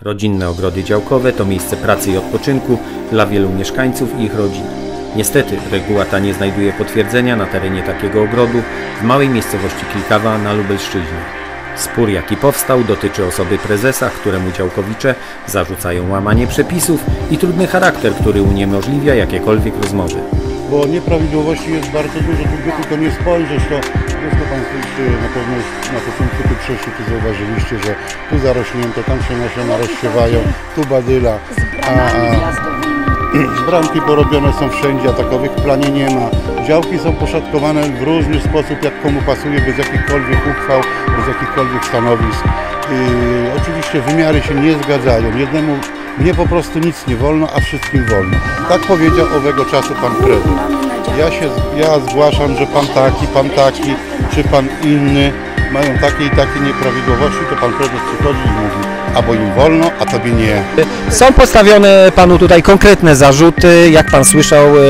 Rodzinne ogrody działkowe to miejsce pracy i odpoczynku dla wielu mieszkańców i ich rodzin. Niestety, reguła ta nie znajduje potwierdzenia na terenie takiego ogrodu w małej miejscowości Klikawa na Lubelszczyźnie. Spór, jaki powstał, dotyczy osoby prezesa, któremu działkowicze zarzucają łamanie przepisów i trudny charakter, który uniemożliwia jakiekolwiek rozmowy. Bo nieprawidłowości jest bardzo dużo, tu by tylko nie spojrzeć, to wszystko Państwo na pewno na początku tu przeszli, tu zauważyliście, że tu zarośnięto, tam się nasiona rozsiewają, tu badyla, a, a bramki porobione są wszędzie, a takowych w planie nie ma. Działki są poszatkowane w różny sposób, jak komu pasuje, bez jakichkolwiek uchwał, bez jakichkolwiek stanowisk. Yy, oczywiście wymiary się nie zgadzają. Jednemu mnie po prostu nic nie wolno, a wszystkim wolno. Tak powiedział owego czasu pan prezes. Ja się ja zgłaszam, że pan taki, pan taki, czy pan inny mają takie i takie nieprawidłowości, to pan prezes przychodzi i mówi, albo im wolno, a tobie nie. Są postawione panu tutaj konkretne zarzuty. Jak pan słyszał, e,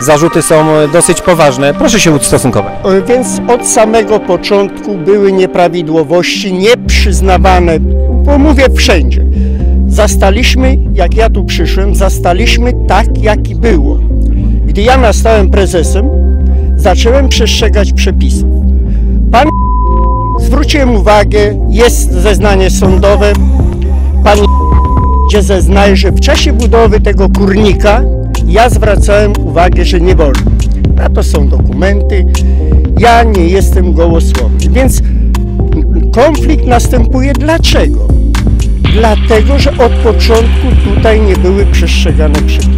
zarzuty są dosyć poważne. Proszę się ustosunkować. E, Więc od samego początku były nieprawidłowości nieprzyznawane, bo mówię wszędzie. Zastaliśmy, jak ja tu przyszłem, zastaliśmy tak, jak i było. Gdy ja nastałem prezesem, zacząłem przestrzegać przepisów. Pan zwróciłem uwagę, jest zeznanie sądowe, pan gdzie zeznaje, że w czasie budowy tego kurnika ja zwracałem uwagę, że nie wolno. Na to są dokumenty. Ja nie jestem gołosłowny. Więc konflikt następuje dlaczego? Dlatego, że od początku tutaj nie były przestrzegane przepisy.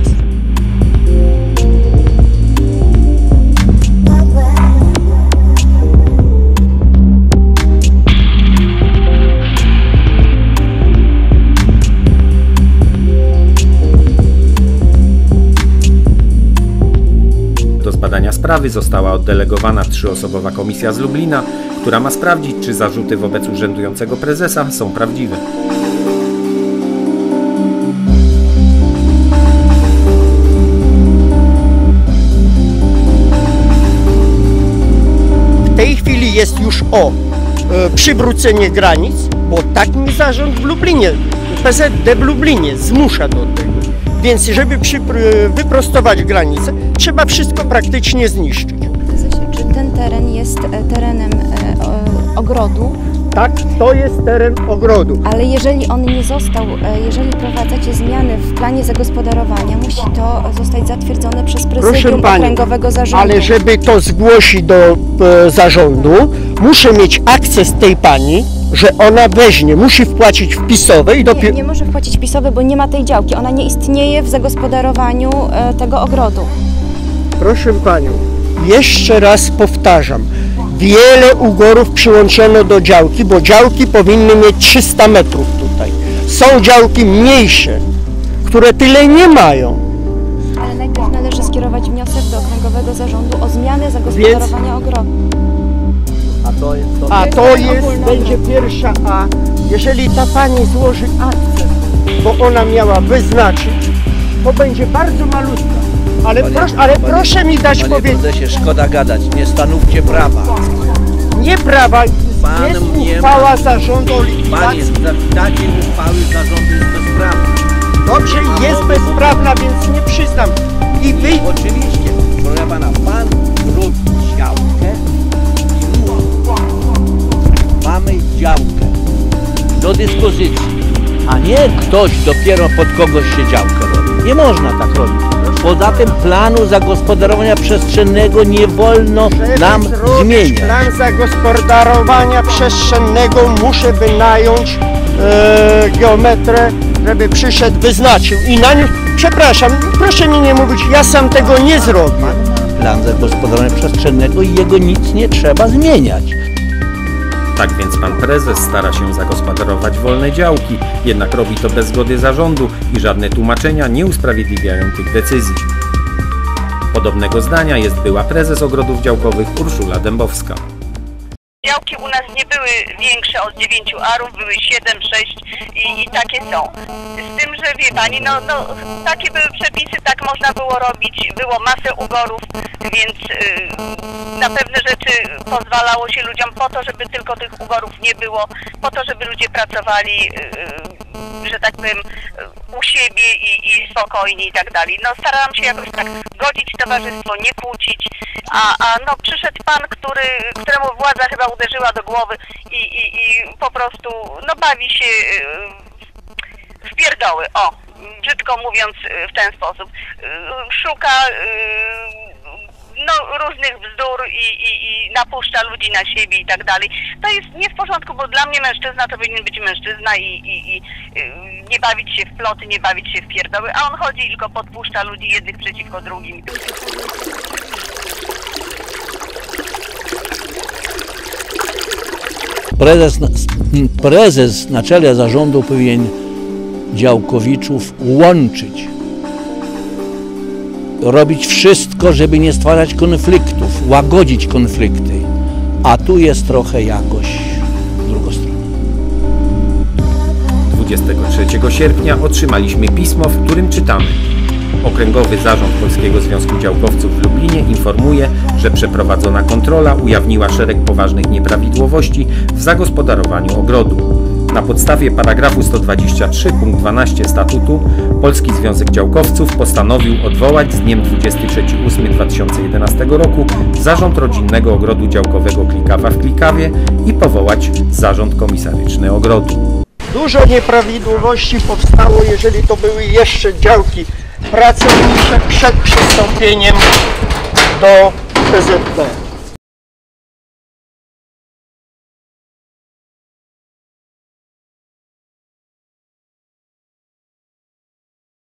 Do zbadania sprawy została oddelegowana trzyosobowa komisja z Lublina, która ma sprawdzić, czy zarzuty wobec urzędującego prezesa są prawdziwe. Jest już o e, przywrócenie granic, bo tak mi zarząd w Lublinie, PZD w Lublinie zmusza do tego. Więc żeby przypr- wyprostować granice, trzeba wszystko praktycznie zniszczyć. Czy ten teren jest e, terenem e, ogrodu, Tak, to jest teren ogrodu. ale jeżeli on nie został, e, jeżeli prowadzacie zmiany w planie zagospodarowania, musi to zostać zatwierdzone przez prezydium pani, okręgowego zarządu. ale żeby to zgłosić do e, zarządu, muszę mieć akces tej pani, że ona weźmie, musi wpłacić wpisowe i nie, dopiero... nie może wpłacić pisowy, bo nie ma tej działki. Ona nie istnieje w zagospodarowaniu e, tego ogrodu. Proszę panią, jeszcze raz powtarzam. Wiele ugorów przyłączono do działki, bo działki powinny mieć 300 metrów tutaj. Są działki mniejsze, które tyle nie mają. Ale najpierw należy skierować wniosek do okręgowego zarządu o zmianę zagospodarowania ogrodu. A to jest, będzie pierwsza A. Jeżeli ta pani złoży aktę, bo ona miała wyznaczyć, to będzie bardzo malutka. Ale, Panie- proszę, ale panie- proszę mi dać Panie powiedzieć, prezesie, szkoda gadać, nie stanówcie prawa. nie prawa, Pan jest nie uchwała ma- zarządu o Panie, likwidacji. dacie uchwały zarządu jest bezprawny. Dobrze, jest bezprawna, więc nie przyznam. I wy, Oczywiście, proszę pana, pan robi działkę mamy działkę do dyspozycji, a nie ktoś dopiero pod kogoś się działkę robi. Nie można tak robić. Poza tym planu zagospodarowania przestrzennego nie wolno żeby nam zmieniać. plan zagospodarowania przestrzennego, muszę wynająć e, geometrę, żeby przyszedł, wyznaczył. I na nim, przepraszam, proszę mi nie mówić, ja sam tego nie zrobię. plan zagospodarowania przestrzennego i jego nic nie trzeba zmieniać. Tak więc pan prezes stara się zagospodarować wolne działki, jednak robi to bez zgody zarządu i żadne tłumaczenia nie usprawiedliwiają tych decyzji. Podobnego zdania jest była prezes ogrodów działkowych Urszula Dębowska. Działki u nas nie były większe od 9 arów, były 7, 6 i, i takie są. Z tym, że wie pani, no, no takie były przepisy, tak można było robić, było masę ugorów, więc y, na pewne rzeczy pozwalało się ludziom po to, żeby tylko tych ugorów nie było, po to, żeby ludzie pracowali, y, że tak powiem, y, u siebie i, i spokojnie i tak dalej. No starałam się jakoś tak godzić towarzystwo, nie kłócić, a, a no przyszedł pan, który, któremu władza chyba uderzyła do głowy i, i, i po prostu no bawi się y, w pierdoły, o, brzydko mówiąc y, w ten sposób. Y, Szuka y, no, różnych bzdur i, i, i napuszcza ludzi na siebie i tak dalej. To jest nie w porządku, bo dla mnie mężczyzna to powinien być mężczyzna i, i, i y, nie bawić się w ploty, nie bawić się w pierdoły, a on chodzi i tylko podpuszcza ludzi jednych przeciwko drugim. Prezes, prezes na czele zarządu powinien działkowiczów łączyć. Robić wszystko, żeby nie stwarzać konfliktów, łagodzić konflikty. A tu jest trochę jakoś w drugą stronę. 23 sierpnia otrzymaliśmy pismo, w którym czytamy Okręgowy Zarząd Polskiego Związku Działkowców w Lublinie informuje, że przeprowadzona kontrola ujawniła szereg poważnych nieprawidłowości w zagospodarowaniu ogrodu. Na podstawie paragrafu 123 punkt 12 statutu Polski Związek Działkowców postanowił odwołać z dniem 23.8.2011 roku Zarząd Rodzinnego Ogrodu Działkowego Klikawa w Klikawie i powołać Zarząd Komisaryczny Ogrodu. Dużo nieprawidłowości powstało, jeżeli to były jeszcze działki pracownicze przed przystąpieniem do PZP.